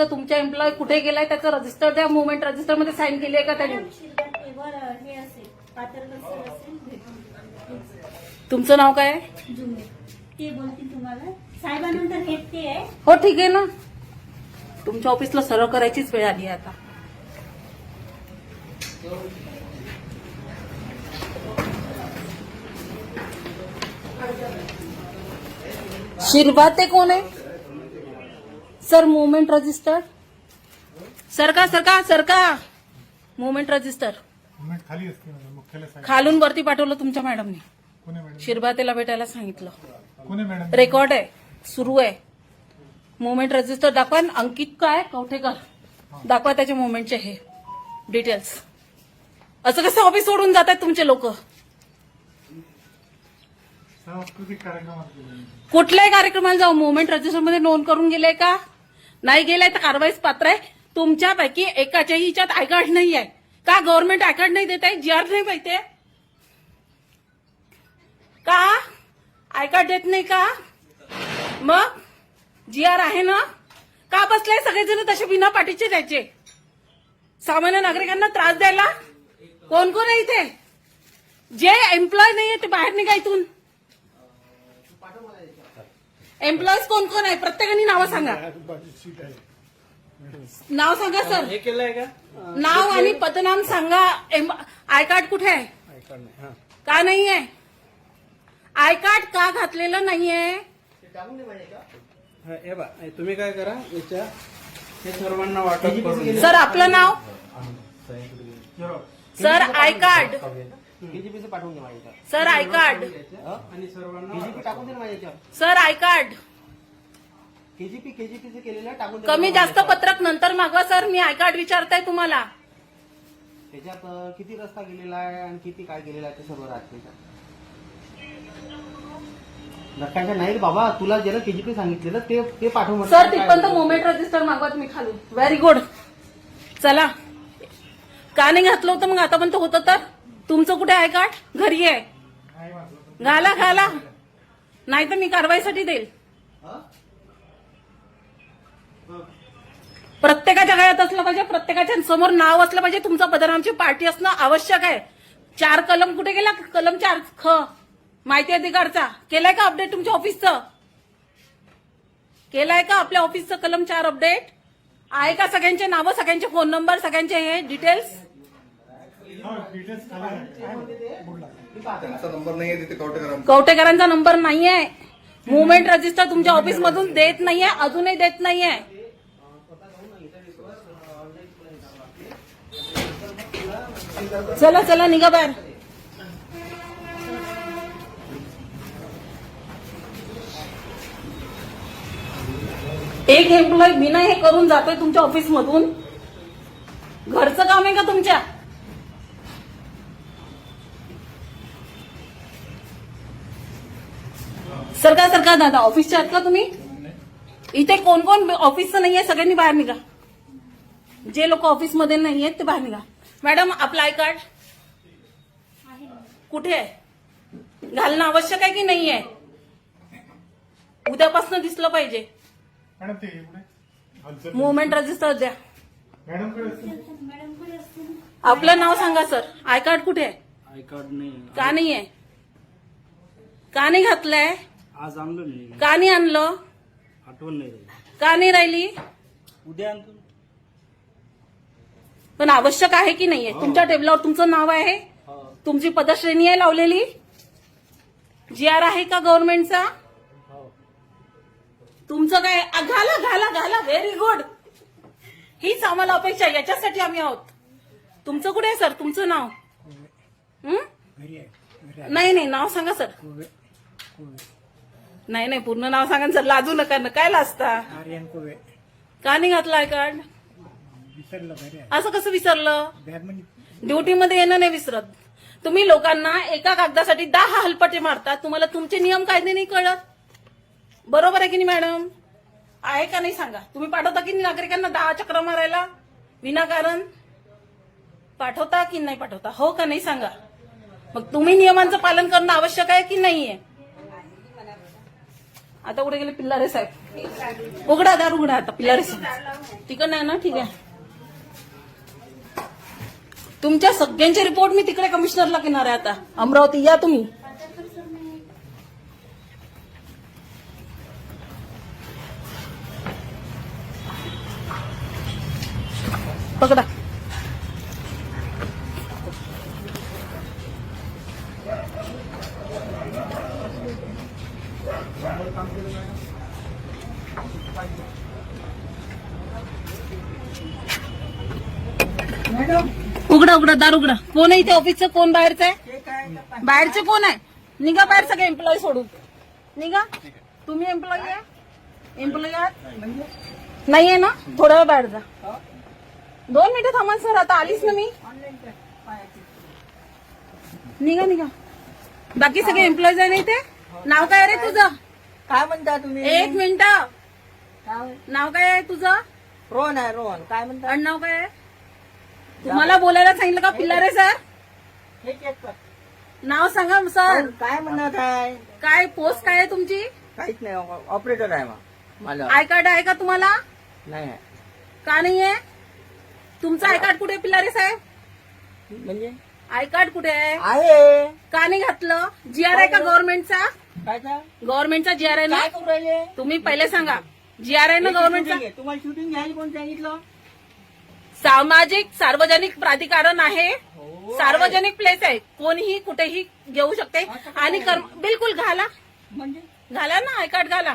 तुमच्या एम्प्लॉय कुठे गेलाय त्याचं रजिस्टर द्या. मुवमेंट रजिस्टरमध्ये साईन केली आहे का त्यांनी? तुमचं नाव काय हे हो ठीक आहे ना. तुमच्या ऑफिसला सर्व करायचीच वेळ आली आता. शिरभाते कोण आहे? सर मुवमेंट रजिस्टर सरका सरका सरका! मुवमेंट रजिस्टर मुवमेंट खाली असते मॅडम मुख्यालय साहेब. खालून वरती पाठवलं तुमच्या मॅडमनी कोणी मॅडम शिरभातेला भेटायला सांगितलं. कोणी मॅडम रेकॉर्ड आहे. सुरू आहे. मुवमेंट रजिस्टर दाखवा आणि अंकित काय? कवठेकर दाखवा त्याच्या मुवमेंटचे हे. डिटेल्स असं कसं ऑफिस सोडून जात आहेत तुमचे लोक? सांस्कृतिक कार्यक्रमात. कुठल्याही कार्यक्रमाला जाऊ. मुवमेंट रजिस्टरमध्ये नोंद करून गेले का? नाही गेलाय तर कारवाईस पात्र आहे. तुमच्यापैकी एकाच्याही हिच्यात आय कार्ड नाही आहे का गव्हर्नमेंट आय कार्ड नाही देत आहे? जी आर नाही माहितीये का? आय कार्ड देत नाही का? मग? जी आर आहे ना? का बसले सगळेजण तसे बिना पाठीचे त्याचे सामान्य नागरिकांना त्रास द्यायला? कोण कोण आहे इथे? जे एम्प्लॉय नाहीये ते बाहेर निघा इथून. एम्प्लॉईज कोण कोण आहे? प्रत्येकाने नावं सांगा. नाव सांगा सर. हे केलंय का? नाव आणि पदनाम सांगा. एम- आय कार्ड कुठे आहे? का नाही आहे? आय कार्ड का घातलेलं नाहीये हा, हे बा हे तुम्ही काय करा याच्या हे सर्वांना वाटप करून सर आपलं नाव? Sir I card. केजीपीचे पाठवून द्या माझ्या. सर आय कार्ड आणि सर्वांना केजीपी टाकून द्या माझ्या याच्यावर सर आय कार्ड केजीपी केजीपीचे केलेलं टाकून कमी माझ्या जास्त याच्यावर. पत्रक नंतर मागवा सर मी आय कार्ड विचारताय तुम्हाला. त्याच्यात अं, किती रस्ता गेलेला आहे आणि किती काय गेलेला आहे ते सर्व राहते. नकाशा नाही रे बाबा तुला ज्याला केजीपी सांगितलेलं ते ते पाठव म्हटलं. सर तिथपर्यंत? मोमेंट रजिस्टर मागवा तुम्ही खालून. व्हेरी गुड चला. का नाही घातलं होतं मग आतापर्यंत होतं तर? तुमचं कुठे आहे कार्ड? घरी आहे. घाला घाला. नाही तर मी कारवाईसाठी देईल? प्रत्येकाच्या गळ्यात असलं पाहिजे प्रत्येकाच्या समोर नाव असलं पाहिजे. तुमचं पदनामची पार्टी असणं आवश्यक आहे. चार कलम कुठे गेला? कलम चार ख. माहिती अधिकारचा केलाय का अपडेट तुमच्या ऑफिसचं केलाय का आपल्या ऑफिसचं कलम चार अपडेट आहे का सगळ्यांचे नावं सगळ्यांचे फोन नंबर सगळ्यांचे हे डिटेल्स हा, डिटेल्स खाली आहे. बोर्डला. त्यांचा नंबर नाहीये. तिथे कवटेकरांचा कवटेकरांचा नंबर नाहीये मुवमेंट रजिस्टर तुमच्या ऑफिस मधून देत नाहीये अजूनही देत नाहीये. चला चला निघा बाहेर. एक एम्प्लॉय बिना हे करून जातोय तुमच्या ऑफिस मधून. घरचं काम आहे का तुमच्या? सरका सरका दादा ऑफिसच्या आहात का तुम्ही? इथे कोण कोण ऑफिसचं नाहीये सगळ्यांनी बाहेर निघा. जे लोक ऑफिसमध्ये नाहीयेत ते बाहेर निघा. मॅडम आपलं आय कार्ड कुठे? आहे घालणं आवश्यक आहे की नाही आहे उद्यापासून दिसलं पाहिजे. मुवमेंट रजिस्टर द्या. आपलं नाव सांगा सर. आय कार्ड कुठे? आहे आय कार्ड नाही. का नाही आहे का नाही घातलंय? आज आणलं नाही. का नाही आणलं? आठवण नाही राहिली. का नाही राहिली? उद्या आणतो. पण आवश्यक आहे की नाहीये? तुमच्या टेबलावर तुमचं नाव आहे? हो. तुमची पदश्रेणी आहे लावलेली? जी आर आहे का गव्हर्नमेंटचा? हो. तुमचं काय? आ, घाला घाला घाला. व्हेरी गुड हीच आम्हाला अपेक्षा आहे. याच्यासाठी आम्ही आहोत. तुमचं कुठे आहे सर? तुमचं नाव? हं? नाही नाही. नाव सांगा सर. नाही नाही पूर्ण नाव सांगा ना सर लाजू नका ना काय लाजता? आर्यन कोवे. का नाही घातलं आय कार्ड विसरलं घरी आहे. असं कसं विसरलं? बॅगमध्ये ड्युटीमध्ये येणं नाही विसरत. तुम्ही लोकांना एका कागदासाठी दहा हलपटे मारतात. तुम्हाला तुमचे नियम कायदे नाही कळत? बरोबर आहे की नाही मॅडम? आहे का नाही सांगा? तुम्ही पाठवता की नाही नागरिकांना दहा चक्र मारायला? विनाकारण? पाठवता की नाही पाठवता? हो का नाही सांगा? मग तुम्ही नियमांचं पालन करणं आवश्यक आहे की नाहीये? आता कुठे गेले? पिल्लारे साहेब. उघडा दार उघडा आता पिल्लारे साहेब. तिकडं नाही ना? ठीक आहे. तुमच्या सगळ्यांचे रिपोर्ट मी तिकडे कमिशनरला घेणार आहे आता. अमरावती या तुम्ही. पकडा. उघडा उघडा दार उघडा. कोण आहे इथे ऑफिसचं कोण बाहेरचं आहे? बाहेरचे कोण आहे? निघा बाहेर सगळे एम्प्लॉई सोडून. निघा. तुम्ही एम्प्लॉई आहे? एम्प्लॉई आहात? नाही आहे ना? थोडा वेळ बाहेर जा. दोन मिनिटं थांबा सर आता आलीच ना मी. निघा निघा. बाकी सगळे एम्प्लॉईज आहे ना इथे? नाव काय अरे तुझं? काय म्हणता तुम्ही? एक मिनिट. काय? नाव काय आहे तुझं? रोहन आहे रोहन. काय म्हणता? आडनाव काय आहे? तुम्हाला बोलायला सांगितलं का पिल्लारे सर? हे कर. नाव सांगा सर. काय म्हणत आहे? काय पोस्ट काय आहे तुमची? काहीच नाही ऑपरेटर आहे मला आय कार्ड आहे का तुम्हाला? नाही आहे. का नाही आहे? तुमचं आय कार्ड कुठे आहे, पिल्लारे साहेब? म्हणजे? आय कार्ड कुठे आहे? आहे. का नाही घातलं? जी आर आहे का गव्हर्नमेंटचा काय काय गव्हर्नमेंटचा जी आर आहे ना? काय करू राहिले? तुम्ही पहिले सांगा. जी आर आहे ना गव्हर्नमेंटचा. तुम्हाला शूटिंग घ्यायला कोण सांगितलं? सामाजिक सार्वजनिक प्राधिकरण आहे. सार्वजनिक प्लेस आहे. कोणीही कुठेही घेऊ शकते. आणि कर्म बिलकुल घाला. म्हणजे? घाला ना आय कार्ड घाला.